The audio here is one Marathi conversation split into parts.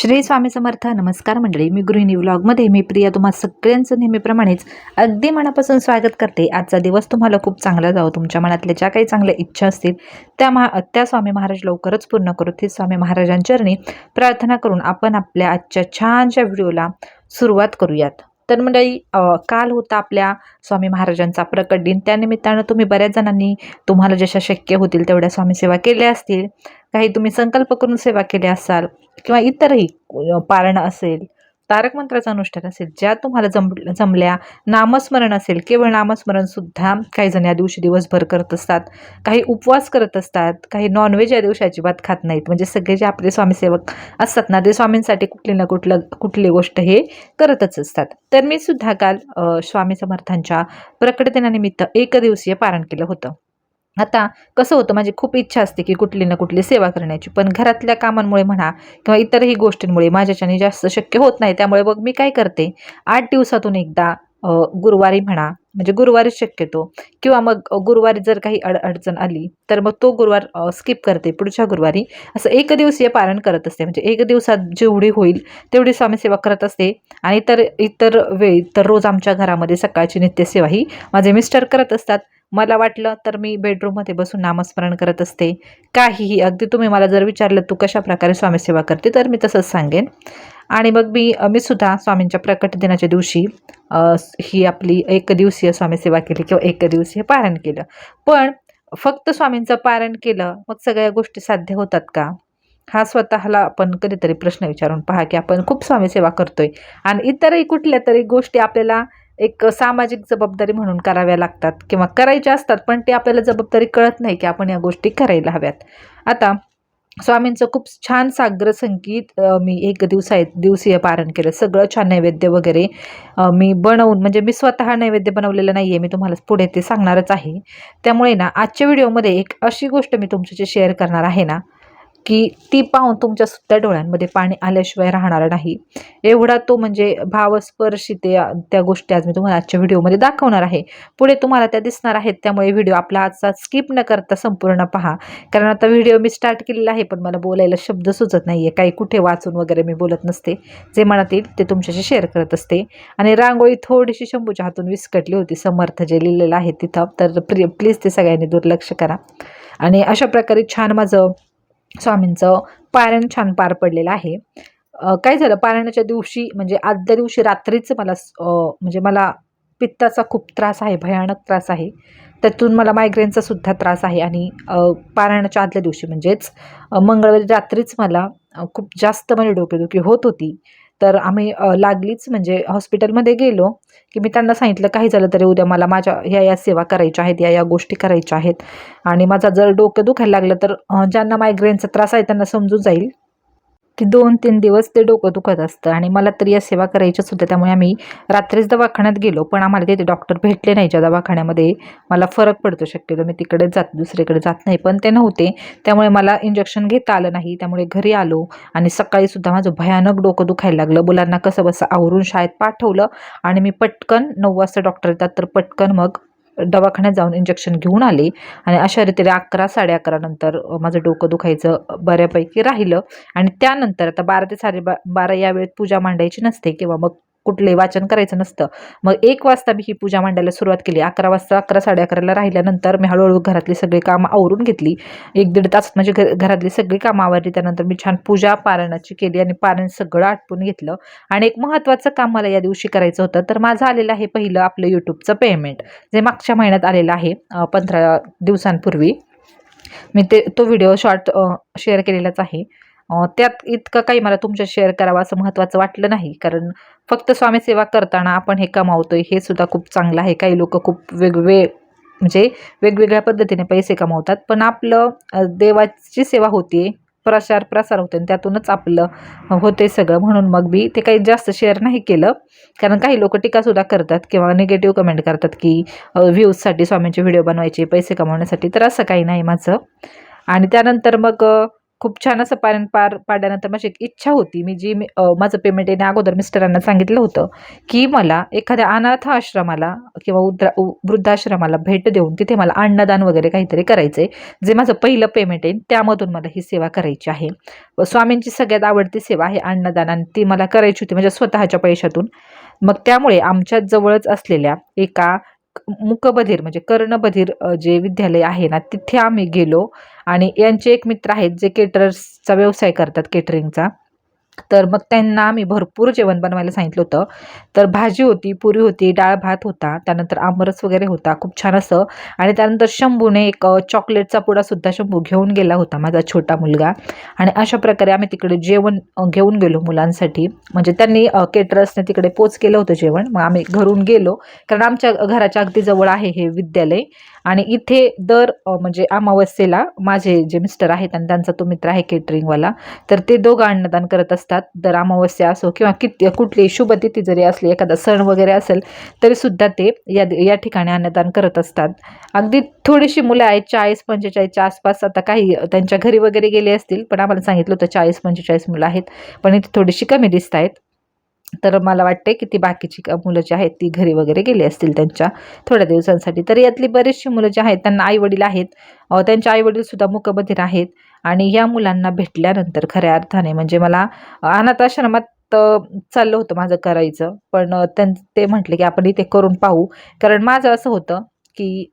श्री स्वामी समर्थ नमस्कार मंडळी. मी गृहिणी व्लॉगमध्ये मी प्रिया. तुम्हा सगळ्यांचं नेहमीप्रमाणेच अगदी मनापासून स्वागत करते. आजचा दिवस तुम्हाला खूप चांगला जावं. तुमच्या मनातल्या ज्या काही चांगल्या इच्छा असतील त्या महा त्या स्वामी महाराज लवकरच पूर्ण करू. ते स्वामी महाराजांचरणी प्रार्थना करून आपण आपल्या आजच्या छानशा व्हिडिओला सुरुवात करूयात. तर मंडळी काल होता आपल्या स्वामी महाराजांचा प्रकट दिन. त्यानिमित्तानं तुम्ही बऱ्याच जणांनी तुम्हाला जशा शक्य होतील तेवढ्या स्वामी सेवा केल्या असतील. काही तुम्ही संकल्प करून सेवा केल्या असाल किंवा इतरही पारणं असेल तारक मंत्राचं अनुष्ठान असेल ज्या तुम्हाला जम जमल्या नामस्मरण असेल केवळ नामस्मरणसुद्धा काही जण या दिवशी दिवसभर करत असतात काही उपवास करत असतात काही नॉनव्हेज या दिवशी अजिबात खात नाहीत. म्हणजे सगळे जे आपले स्वामीसेवक असतात ना ते स्वामींसाठी कुठली ना कुठलं कुठली गोष्ट हे करतच असतात. तर मी सुद्धा काल स्वामी समर्थांच्या प्रकट दिनानिमित्त एक दिवसीय पारण केलं होतं. आता कसं होतं माझी खूप इच्छा असते की कुठली ना कुठली सेवा करण्याची. पण घरातल्या कामांमुळे म्हणा किंवा इतरही गोष्टींमुळे माझ्याच्याने जास्त शक्य होत नाही. त्यामुळे मग मी काय करते आठ दिवसातून एकदा गुरुवारी म्हणा म्हणजे गुरुवारीच शक्यतो किंवा मग गुरुवारी जर काही अड अडचण आली तर मग तो गुरुवार स्किप करते पुढच्या गुरुवारी. असं एक दिवसीय पारण करत असते. म्हणजे एक दिवसात जेवढी होईल तेवढी स्वामीसेवा करत असते. आणि तर इतर वेळी तर रोज आमच्या घरामध्ये सकाळची नित्यसेवा ही माझे मिस्टर करत असतात. मला वाटलं तर मी बेडरूममध्ये बसून नामस्मरण करत असते. काहीही अगदी तुम्ही मला जर विचारलं तू कशा प्रकारे स्वामीसेवा करते? तर मी तसंच सांगेन. आणि मग मी मी सुद्धा स्वामींच्या प्रकट दिनाच्या दिवशी ही आपली एक दिवसीय स्वामीसेवा केली किंवा एक दिवसीय पारण केलं. पण फक्त स्वामींचं पारण केलं मग सगळ्या गोष्टी साध्य होतात का? हा स्वतःला आपण कधीतरी प्रश्न विचारून पहा की आपण खूप स्वामीसेवा करतोय. आणि इतरही कुठल्या तरी गोष्टी आपल्याला एक सामाजिक जबाबदारी म्हणून कराव्या लागतात किंवा करायच्या असतात पण ते आपल्याला जबाबदारी कळत नाही की आपण या गोष्टी करायला हव्यात. आता स्वामींचं खूप छान साग्र संगीत मी एक दिवसा दिवसीय पारण केलं. सगळं छान नैवेद्य वगैरे मी बनवून म्हणजे मी स्वतः नैवेद्य बनवलेलं नाही आहे मी तुम्हाला पुढे ते सांगणारच आहे. त्यामुळे ना आजच्या व्हिडिओमध्ये एक अशी गोष्ट मी तुमच्याशी शेअर करणार आहे ना की ती पाहून तुमच्या सुद्धा डोळ्यांमध्ये पाणी आल्याशिवाय राहणार नाही. एवढा तो म्हणजे भावस्पर्शी ते त्या गोष्टी आज मी तुम्हाला आजच्या व्हिडिओमध्ये दाखवणार आहे. पुढे तुम्हाला त्या दिसणार आहेत त्यामुळे व्हिडिओ आपला आजचा स्किप न करता संपूर्ण पहा. कारण आता व्हिडिओ मी स्टार्ट केलेला आहे पण मला बोलायला शब्द सुचत नाही आहे काही कुठे वाचून वगैरे मी बोलत नसते. जे मनात येईल ते तुमच्याशी शेअर करत असते. आणि रांगोळी थोडीशी शंभूच्या हातून विस्कटली होती. समर्थ जे लिहिलेलं आहे तिथं. तर प्रि प्लीज ते सगळ्यांनी दुर्लक्ष करा. आणि अशा प्रकारे छान माझं स्वामींचं पारायण छान पार पडलेलं आहे. काय झालं? पारायणाच्या दिवशी म्हणजे आदल्या दिवशी रात्रीच मला म्हणजे मला पित्ताचा खूप त्रास आहे भयानक त्रास आहे. त्यातून मला मायग्रेनचा सुद्धा त्रास आहे आणि पारायणाच्या आदल्या दिवशी म्हणजेच मंगळवारी रात्रीच मला खूप जास्त म्हणजे डोकेदुखी होत होती. तर आम्ही लागलीच म्हणजे हॉस्पिटलमध्ये गेलो की मी त्यांना सांगितलं काही झालं तरी उद्या मला माझ्या ह्या या सेवा करायच्या आहेत या या गोष्टी करायच्या आहेत. आणि माझा जर डोकं दुखायला लागलं तर ज्यांना मायग्रेनचा त्रास आहे त्यांना समजून जाईल. की दोन तीन दिवस ते डोकं दुखत असतं. आणि मला तरी या सेवा करायच्याच होत्या त्यामुळे आम्ही रात्रीच दवाखान्यात गेलो. पण आम्हाला तिथे डॉक्टर भेटले नाही ज्या दवाखान्यामध्ये. मला फरक पडतो शक्यतो. मी तिकडे जात दुसरीकडे जात नाही. पण ते नव्हते. त्यामुळे मला इंजेक्शन घेता आलं नाही. त्यामुळे घरी आलो. आणि सकाळीसुद्धा माझं भयानक डोकं दुखायला लागलं. मुलांना कसं बसं आवरून शाळेत पाठवलं. आणि मी पटकन नऊ वाजता डॉक्टर येतात. तर पटकन मग दवाखान्यात जाऊन इंजेक्शन घेऊन आले. आणि अशा रीतीने अकरा साडे अकरा नंतर माझं डोकं दुखायचं बऱ्यापैकी राहिलं. आणि त्यानंतर आता बारा ते साडे बा बारा या वेळेत पूजा मांडायची नसते किंवा मग कुठले वाचन करायचं नसतं. मग एक वाजता मी ही पूजा मांडायला सुरुवात केली. अकरा वाजता अकरा साडे अकराला राहिल्यानंतर मी हळूहळू घरातली सगळी कामं आवरून घेतली. एक दीड तास म्हणजे घ घरातली सगळी कामं आवरली. त्यानंतर मी छान पूजा पारायणाची केली आणि पारायण सगळं आटपून घेतलं. आणि एक महत्त्वाचं काम मला या दिवशी करायचं होतं. तर माझं आलेलं आहे पहिलं आपलं यूट्यूबचं पेमेंट जे मागच्या महिन्यात आलेलं आहे पंधरा दिवसांपूर्वी. मी ते तो व्हिडिओ शॉर्ट शेअर केलेलाच आहे. त्यात इतकं काही मला तुमच्या शेअर करावं असं महत्त्वाचं वाटलं नाही. कारण फक्त स्वामीसेवा करताना आपण हे कमावतोय हे सुद्धा खूप चांगलं आहे. काही लोक खूप वेगवे म्हणजे वेगवेगळ्या पद्धतीने पैसे कमावतात. पण आपलं देवाची सेवा होते प्रसार प्रसार होते आणि त्यातूनच आपलं होते सगळं. म्हणून मग मी ते काही जास्त शेअर नाही केलं. कारण काही लोक टीकासुद्धा करतात किंवा निगेटिव्ह कमेंट करतात की व्ह्यूजसाठी स्वामींचे व्हिडिओ बनवायचे पैसे कमावण्यासाठी. तर असं काही नाही माझं. आणि त्यानंतर मग खूप छान असं पार पार पाडल्यानंतर माझी एक इच्छा होती. मी जी मी माझं पेमेंट येण्या अगोदर मिस्टरांना सांगितलं होतं की मला एखाद्या अनाथ आश्रमाला किंवा उद्रा उ- वृद्धाश्रमाला भेट देऊन तिथे मला अन्नदान वगैरे काहीतरी करायचं आहे जे माझं पहिलं पेमेंट आहे त्यामधून मला ही सेवा करायची आहे. व स्वामींची सगळ्यात आवडती सेवा आहे अन्नदान आणि ती मला करायची होती माझ्या स्वतःच्या पैशातून. मग त्यामुळे आमच्या जवळच असलेल्या एका मुकबधीर म्हणजे कर्णबधीर जे विद्यालय आहे ना तिथे आम्ही गेलो. आणि यांचे एक मित्र आहेत जे केटरर्सचा व्यवसाय करतात केटरिंगचा तर मग त्यांना आम्ही भरपूर जेवण बनवायला सांगितलं होतं. तर भाजी होती पुरी होती डाळ भात होता त्यानंतर आमरस वगैरे होता खूप छान असं. आणि त्यानंतर शंभूने एक चॉकलेटचा पुडासुद्धा शंभू घेऊन गेला होता माझा छोटा मुलगा. आणि अशा प्रकारे आम्ही तिकडे जेवण घेऊन गेलो मुलांसाठी. म्हणजे त्यांनी केटरर्सने तिकडे पोच केलं होतं जेवण. मग आम्ही घरून गेलो. कारण आमच्या घराच्या अगदी जवळ आहे हे विद्यालय. आणि इथे दर म्हणजे अमावस्येला माझे जे मिस्टर आहेत आणि त्यांचा तो मित्र आहे केटरिंगवाला तर ते दोघं अन्नदान करत असतात. दर अमावस्या असो किंवा किती कुठली शुभतिथी जरी असली एखादा सण वगैरे असेल तरीसुद्धा ते या या ठिकाणी अन्नदान करत असतात. अगदी थोडीशी मुलं आहेत चाळीस पंचेचाळीसच्या आसपास आता काही त्यांच्या घरी वगैरे गेले असतील पण आम्हाला सांगितलं होतं चाळीस पंचेचाळीस मुलं आहेत पण इथे थोडीशी कमी दिसत आहेत तर मला वाटते की ती बाकीची मुलं जी आहेत ती घरी वगैरे गेली असतील त्यांच्या थोड्या दिवसांसाठी. तर यातली बरीचशी मुलं जी आहेत त्यांना आईवडील आहेत. त्यांचे आईवडीलसुद्धा मुकबधीर आहेत आणि या मुलांना भेटल्यानंतर खऱ्या अर्थाने म्हणजे मला अनाथाश्रमात चाललं होतं माझं करायचं. पण त्यां ते म्हटले की आपण इथे करून पाहू. कारण माझं असं होतं की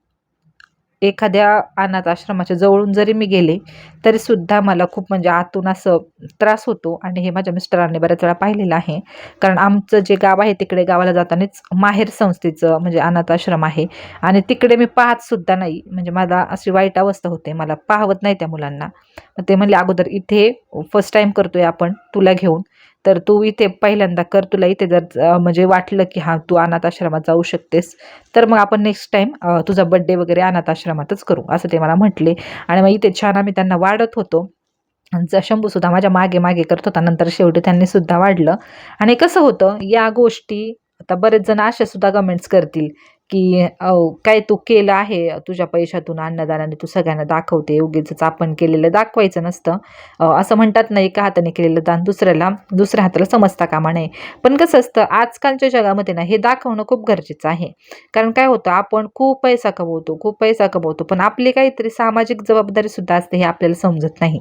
एखाद्या अनाथ आश्रमाच्या जवळून जरी मी गेले तरी सुद्धा मला खूप म्हणजे आतून असं त्रास होतो. आणि हे माझ्या मिस्टरांनी बऱ्याच वेळा पाहिलेलं आहे. कारण आमचं जे गाव आहे तिकडे गावाला जातानाच माहेर संस्थेचं म्हणजे अनाथ आश्रम आहे. आणि तिकडे मी पाहत सुद्धा नाही. म्हणजे मला अशी वाईट अवस्था होते. मला पाहवत नाही त्या मुलांना. मग ते म्हणले अगोदर इथे फर्स्ट टाईम करतोय आपण. तुला घेऊन. तर तू इथे पहिल्यांदा कर तुला इथे जर म्हणजे वाटलं की हां तू अनाथ आश्रमात जाऊ शकतेस तर मग आपण नेक्स्ट टाईम तुझा बड्डे वगैरे अनाथ आश्रमातच करू असं ते मला म्हटले. आणि मग इथे छान आम्ही त्यांना वाढत होतो. ज- शंभूसुद्धा माझ्या मागे मागे करत होता नंतर शेवटी त्यांनी सुद्धा वाढलं. आणि कसं होतं या गोष्टी आता बरेच जण असे सुद्धा कमेंट्स करतील. की अहो काय तू केलं आहे तुझ्या पैशातून अन्नदानाने तू सगळ्यांना दाखवते उगीच आपण केलेलं दाखवायचं नसतं. असं म्हणतात नाही एका हाताने केलेलं दान दुसऱ्याला दुसऱ्या हाताला समजता कामा नये. पण कसं असतं आजकालच्या जगामध्ये ना हे दाखवणं खूप गरजेचं आहे. कारण काय होतं आपण खूप पैसा कमवतो खूप पैसा कमवतो पण आपली काहीतरी सामाजिक जबाबदारी सुद्धा असते हे आपल्याला समजत नाही.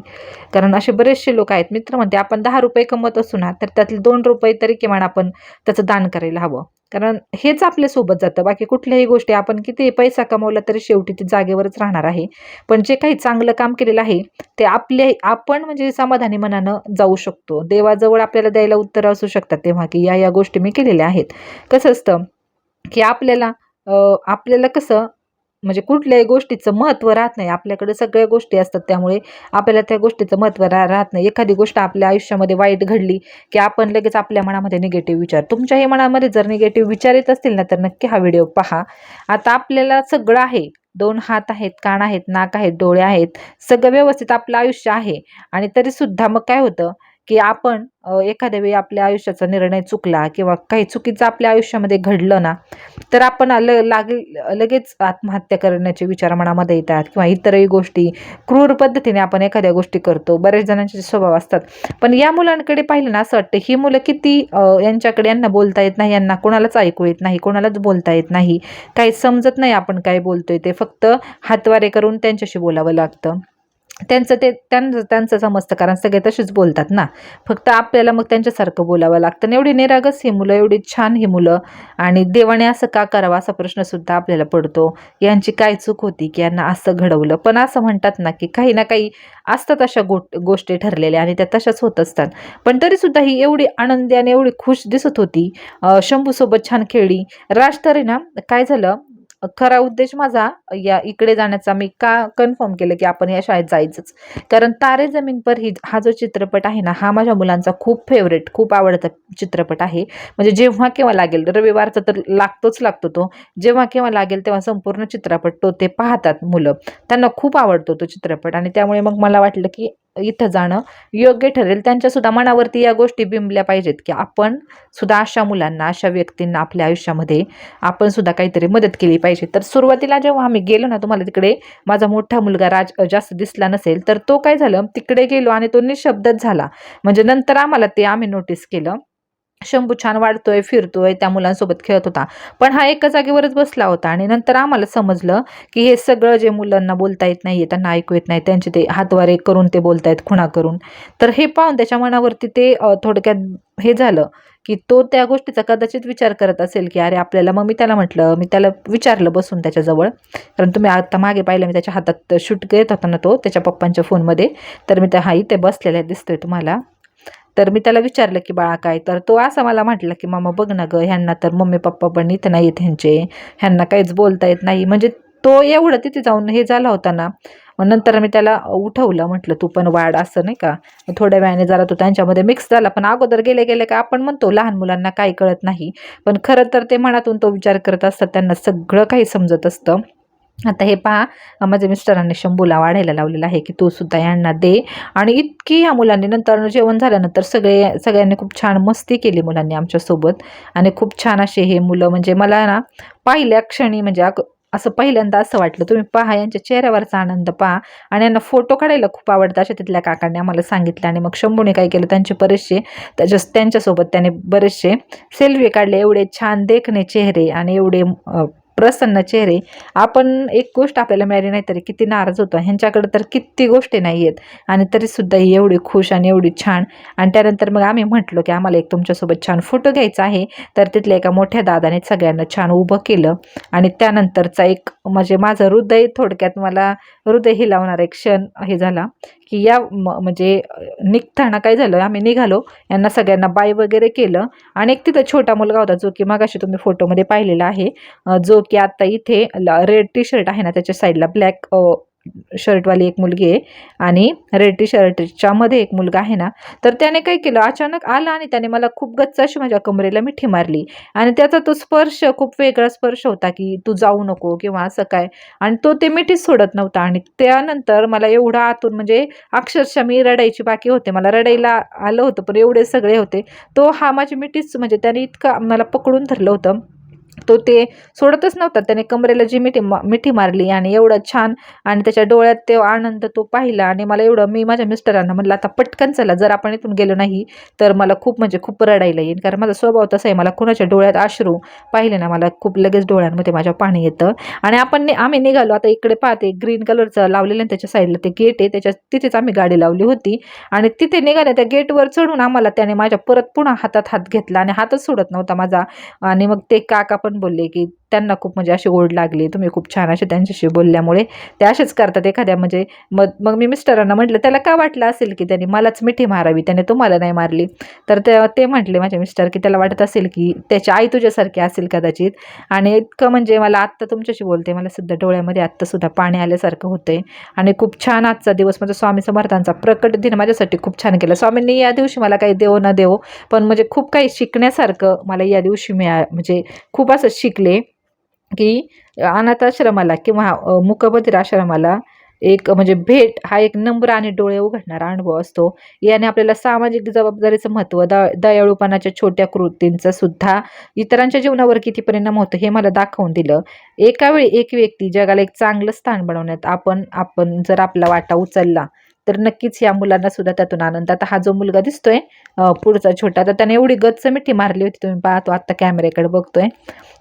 कारण असे बरेचसे लोक आहेत मित्र म्हणते आपण दहा रुपये कमवत असू ना तर त्यातले दोन रुपये तरी किमान आपण त्याचं दान करायला हवं. कारण हेच आपल्यासोबत जातं. बाकी कुठल्याही गोष्टी आपण किती पैसा कमवला तरी शेवटी ते जागेवरच राहणार आहे. पण जे काही चांगलं काम केलेलं आहे ते आपले आपण म्हणजे समाधानी मनानं जाऊ शकतो. देवाजवळ आपल्याला द्यायला उत्तर असू शकतात तेव्हा की या या गोष्टी मी केलेल्या आहेत. कसं असतं की आपल्याला आपल्याला कसं म्हणजे कुठल्याही गोष्टीचं महत्त्व राहत नाही. आपल्याकडे सगळ्या गोष्टी असतात त्यामुळे आपल्याला त्या गोष्टीचं महत्त्व रा राहत नाही. एखादी गोष्ट आपल्या आयुष्यामध्ये वाईट घडली की आपण लगेच आपल्या मनामध्ये निगेटिव्ह विचार तुमच्याही मनामध्ये जर निगेटिव्ह विचार येत असतील ना तर नक्की हा व्हिडिओ पहा. आता आपल्याला सगळं आहे. दोन हात आहेत कान आहेत नाक आहेत डोळे आहेत. सगळं व्यवस्थित आपलं आयुष्य आहे. आणि तरीसुद्धा मग काय होतं? की आपण एखाद्या वेळी आपल्या आयुष्याचा निर्णय चुकला किंवा काही चुकीचं आपल्या आयुष्यामध्ये घडलं ना तर आपण ल लागे लगेच आत्महत्या करण्याचे विचार मनामध्ये येतात किंवा इतरही गोष्टी क्रूर पद्धतीने आपण एखाद्या गोष्टी करतो. बऱ्याच जणांचे स्वभाव असतात. पण या मुलांकडे पाहिलं ना असं वाटतं ही मुलं किती यांच्याकडे यांना बोलता येत नाही यांना कोणालाच ऐकू येत नाही कोणालाच बोलता येत नाही. काही समजत नाही आपण काय बोलतोय. ते फक्त हातवारे करून त्यांच्याशी बोलावं लागतं. त्यांचं ते त्यांचं त्यांचं समजतं कारण सगळे तसेच बोलतात ना. फक्त आपल्याला मग त्यांच्यासारखं बोलावं लागतं. आणि एवढी निरागस ही मुलं एवढी छान ही मुलं. आणि देवाने असं का करावं असा प्रश्नसुद्धा आपल्याला पडतो. यांची काय चूक होती की यांना असं घडवलं? पण असं म्हणतात ना की काही ना काही असतात अशा गो गोष्टी ठरलेल्या आणि त्या तशाच होत असतात. पण तरीसुद्धा ही एवढी आनंदी आणि एवढी खुश दिसत होती. शंभूसोबत छान खेळली. राज तर ना काय झालं? खरा उद्देश माझा या इकडे जाण्याचा मी का कन्फर्म केलं की आपण या शाळेत जायचंच. कारण तारे जमीन पर ही हा जो चित्रपट आहे ना हा माझ्या मुलांचा खूप फेवरेट खूप आवडता चित्रपट आहे. म्हणजे जेव्हा केव्हा लागेल रविवारचा तर लागतोच लागतो तो. जेव्हा केव्हा लागेल तेव्हा संपूर्ण चित्रपट तो ते पाहतात मुलं. त्यांना खूप आवडतो तो चित्रपट आणि त्यामुळे मग मला वाटलं की इथं जाणं योग्य ठरेल. त्यांच्यासुद्धा मनावरती या गोष्टी बिंबल्या पाहिजेत की आपण सुद्धा अशा मुलांना अशा व्यक्तींना आपल्या आयुष्यामध्ये आपण सुद्धा काहीतरी मदत केली पाहिजे. तर सुरुवातीला जेव्हा आम्ही गेलो ना तुम्हाला तिकडे माझा मोठा मुलगा राज जास्त दिसला नसेल तर तो काय झालं तिकडे गेलो आणि तो निशब्दच झाला. म्हणजे नंतर आम्हाला ते आम्ही नोटीस केलं. शंभू छान वाढतोय फिरतोय त्या मुलांसोबत खेळत होता. पण हा एका जागेवरच बसला होता आणि नंतर आम्हाला समजलं की हे सगळं जे मुलांना बोलता येत नाही त्यांना ऐकू येत नाही त्यांचे ते हातवारे करून ते बोलतायत खुणा करून. तर हे पाहून त्याच्या मनावरती ते थोडक्यात हे झालं की तो त्या गोष्टीचा कदाचित विचार करत असेल की अरे आपल्याला मग मी त्याला म्हटलं मी त्याला विचारलं बसून त्याच्याजवळ. कारण तुम्ही आता मागे पाहिलं मी त्याच्या हातात शूट घेत होता ना तो त्याच्या पप्पांच्या फोनमध्ये. तर मी त्या हा इथे बसलेला दिसतोय तुम्हाला. तर मी त्याला विचारलं की बाळा काय? तर तो असा मला म्हटलं की मामा बघ ना ग ह्यांना तर मम्मी पप्पा पण इथं नाही आहेत ह्यांचे. ह्यांना काहीच बोलता येत नाही. म्हणजे तो एवढं तिथे जाऊन हे झाला होता ना मग नंतर मी त्याला उठवलं म्हटलं तू पण वाढ असं नाही का? थोड्या वेळाने जरा तो त्यांच्यामध्ये मिक्स झाला. पण अगोदर गेले गेले का आपण म्हणतो लहान मुलांना काही कळत नाही. पण खरं तर ते मनातून तो विचार करत असतात त्यांना सगळं काही समजत असतं. आता हे पहा माझ्या मिस्टरांनी शंभूला वाढायला लावलेलं आहे की तू सुद्धा यांना दे. आणि इतकी ह्या मुलांनी नंतर जेवण झाल्यानंतर सगळे सगळ्यांनी खूप छान मस्ती केली मुलांनी आमच्यासोबत. आणि खूप छान असे हे मुलं म्हणजे मला ना पहिल्या क्षणी म्हणजे अग असं पहिल्यांदा असं वाटलं तुम्ही पहा यांच्या चेहऱ्यावरचा आनंद पहा. आणि यांना फोटो काढायला खूप आवडतं अशा तिथल्या काकांनी आम्हाला सांगितलं. आणि मग शंभूने काय केलं त्यांचे बरेचसे त्याच्या त्यांच्यासोबत त्याने बरेचसे सेल्फी काढले एवढे छान देखणे चेहरे आणि एवढे प्रसन्न चेहरे. आपण एक गोष्ट आपल्याला मिळाली नाही तरी किती नाराज होतो. ह्यांच्याकडे तर किती गोष्टी नाही आहेत आणि तरीसुद्धा ही एवढी खुश आणि एवढी छान. आणि त्यानंतर मग आम्ही म्हटलो की आम्हाला एक तुमच्यासोबत छान फोटो घ्यायचा आहे. तर तिथल्या एका मोठ्या दादाने सगळ्यांना छान उभं केलं. आणि त्यानंतरचा एक म्हणजे माझं हृदय थोडक्यात मला हृदय हिलावणारा एक क्षण हे झाला. की या म्हणजे निघताना काय झालं? आम्ही निघालो यांना सगळ्यांना बाय वगैरे केलं आणि एक तिथं छोटा मुलगा होता जो की मगाशी तुम्ही फोटोमध्ये पाहिलेला आहे. जो की आता इथे रेड टी शर्ट आहे ना त्याच्या साईडला ब्लॅक शर्टवाली एक मुलगी आहे आणि रेड टी शर्टच्या मध्ये एक मुलगा आहे ना तर त्याने काय केलं अचानक आला आणि त्याने मला खूप गच्च अशी माझ्या कमरेला मिठी मारली. आणि त्याचा तो स्पर्श खूप वेगळा स्पर्श होता की तू जाऊ नको किंवा असं काय. आणि तो ते मिठीच सोडत नव्हता आणि त्यानंतर मला एवढा आतून म्हणजे अक्षरशः मी रडायची बाकी होते. मला रडायला आलं होतं पण एवढे सगळे होते. तो हा माझी मिठीच म्हणजे त्याने इतका मला पकडून धरलं होतं. तो ते सोडतच नव्हता. त्याने कमरेला जी मिठी मा मिठी मारली आणि एवढं छान आणि त्याच्या डोळ्यात ते आनंद तो पाहिला आणि मला एवढं मी माझ्या मिस्टरांना म्हटलं आता पटकन चला जर आपण इथून गेलो नाही तर मला खूप म्हणजे खूप रडायला येईल. कारण माझा स्वभाव तसा आहे मला कुणाच्या डोळ्यात आश्रू पाहिले ना मला खूप लगेच डोळ्यांमध्ये माझ्या पाणी येतं. आणि आपण नि- आम्ही निघालो आता इकडे पाहते ग्रीन कलरचं लावलेलं आणि त्याच्या साईडला ते गेट आहे त्याच्या तिथेच आम्ही गाडी लावली होती. आणि तिथे निघाल्या त्या गेटवर चढून आम्हाला त्याने माझ्या परत पुन्हा हातात हात घेतला आणि हातच सोडत नव्हता माझा. आणि मग ते काका पण बोलले की त्यांना खूप म्हणजे अशी ओढ लागली. तुम्ही खूप छान असे त्यांच्याशी बोलल्यामुळे ते असेच करतात एखाद्या म्हणजे मग मग मी मिस्टरांना म्हटलं त्याला का वाटलं असेल की त्यांनी मलाच मिठी मारावी? त्याने तुम्हाला नाही मारली. तर ते ते म्हटले माझे मिस्टर की त्याला वाटत असेल की त्याची आई तुझ्यासारखी असेल कदाचित. आणि इतकं म्हणजे मला आत्ता तुमच्याशी बोलते मला सुद्धा डोळ्यामध्ये आत्तासुद्धा पाणी आल्यासारखं होतंय. आणि खूप छान आजचा दिवस म्हणजे स्वामी समर्थांचा प्रकट दिन माझ्यासाठी खूप छान केला. स्वामींनी या दिवशी मला काही देव न देव पण म्हणजे खूप काही शिकण्यासारखं मला या दिवशी मिळा म्हणजे खूप असं शिकले. की अनाथाश्रमाला किंवा मुकबधिराश्रमाला आश्रमाला एक म्हणजे भेट हा एक नम्र आणि डोळे उघडणारा अनुभव असतो. याने आपल्याला सामाजिक जबाबदारीचं महत्त्व द दयाळूपणाच्या छोट्या कृतींचं सुद्धा इतरांच्या जीवनावर किती परिणाम होतो हे मला दाखवून दिलं. एका वेळी एक व्यक्ती जगाला एक चांगलं स्थान बनवण्यात आपण आपण जर आपला वाटा उचलला तर नक्कीच या मुलांना सुद्धा त्यातून आनंद आता हा जो मुलगा दिसतोय पुढचा छोटा तर त्याने एवढी गच्च मिठी मारली होती तुम्ही पाहतो आत्ता कॅमेऱ्याकडे बघतोय.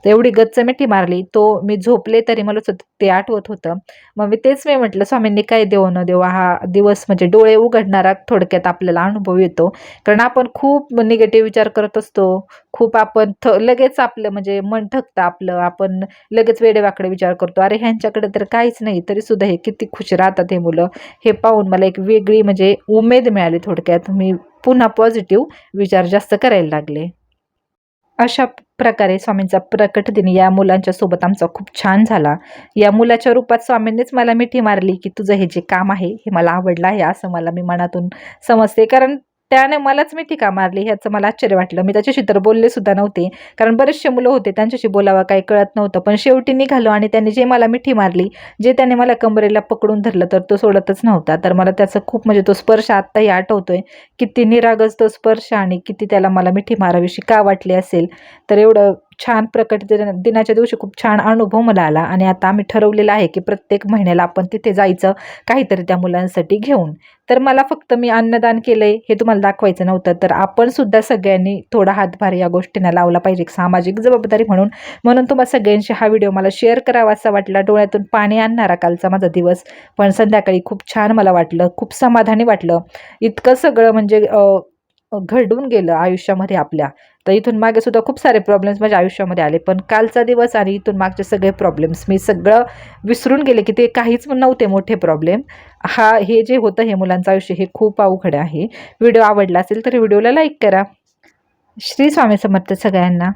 तर एवढी गच्चमेठी मारली. तो मी झोपले तरी मला सुद्धा ते आठवत होतं. मग मी तेच मी म्हटलं स्वामींनी काय देऊ न देऊ हा दिवस म्हणजे डोळे उघडणारा थोडक्यात आपल्याला अनुभव येतो. कारण आपण खूप निगेटिव्ह विचार करत असतो. खूप आपण थ लगेच आपलं म्हणजे मन थकतं आपलं. आपण लगेच वेडेवाकडे विचार करतो. अरे ह्यांच्याकडे तर काहीच नाही तरी सुद्धा हे किती खुश राहतात हे मुलं. हे पाहून मला एक वेगळी म्हणजे उमेद मिळाली थोडक्यात. मी पुन्हा पॉझिटिव्ह विचार जास्त करायला लागले. अशा प्रकारे स्वामींचा प्रकट दिन या मुलांच्या सोबत आमचा खूप छान झाला. या मुलाच्या रूपात स्वामींनीच मला मिठी मारली की तुझं हे जे काम आहे हे मला आवडलं आहे असं मला मी मनातून समजते. कारण त्याने मलाच मिठी का मारली ह्याचं मला आश्चर्य वाटलं. मी त्याच्याशी तर बोलले सुद्धा नव्हते कारण बरेचसे मुलं होते त्यांच्याशी बोलावं काही कळत नव्हतं. पण शेवटी निघालो आणि त्याने जे मला मिठी मारली जे त्याने मला कंबरेला पकडून धरलं तर तो सोडतच नव्हता. तर मला त्याचं खूप म्हणजे तो स्पर्श आत्ताही आठवतोय. किती निरागस तो स्पर्श आणि किती त्याला मला मिठी मारावीशी का वाटली असेल? तर एवढं छान प्रकट दिन- दिनाच्या दिवशी खूप छान अनुभव मला आला आणि आता आम्ही ठरवलेलं आहे की प्रत्येक महिन्याला आपण तिथे जायचं काहीतरी त्या मुलांसाठी घेऊन. तर मला फक्त मी अन्नदान केलं आहे हे तुम्हाला दाखवायचं नव्हतं तर आपण सुद्धा सगळ्यांनी थोडा हातभार या गोष्टींना लावला पाहिजे एक सामाजिक जबाबदारी म्हणून. म्हणून तुम्हाला सगळ्यांशी हा व्हिडिओ मला शेअर करावा असा वाटला. डोळ्यातून पाणी आणणारा कालचा माझा दिवस. पण संध्याकाळी खूप छान मला वाटलं खूप समाधानी वाटलं. इतकं सगळं म्हणजे घडून गेलं आयुष्यामध्ये आपल्या. तर इथून मागे सुद्धा खूप सारे प्रॉब्लेम्स माझ्या आयुष्यामध्ये आले. पण कालचा दिवस आणि इथून मागचे सगळे प्रॉब्लेम्स मी सगळं विसरून गेले की ते काहीच नव्हते मोठे प्रॉब्लेम हा हे जे होतं हे मुलांचं आयुष्य हे खूप अवघड आहे. व्हिडिओ आवडला असेल तर व्हिडिओला लाईक करा. श्री स्वामी समर्थ सगळ्यांना.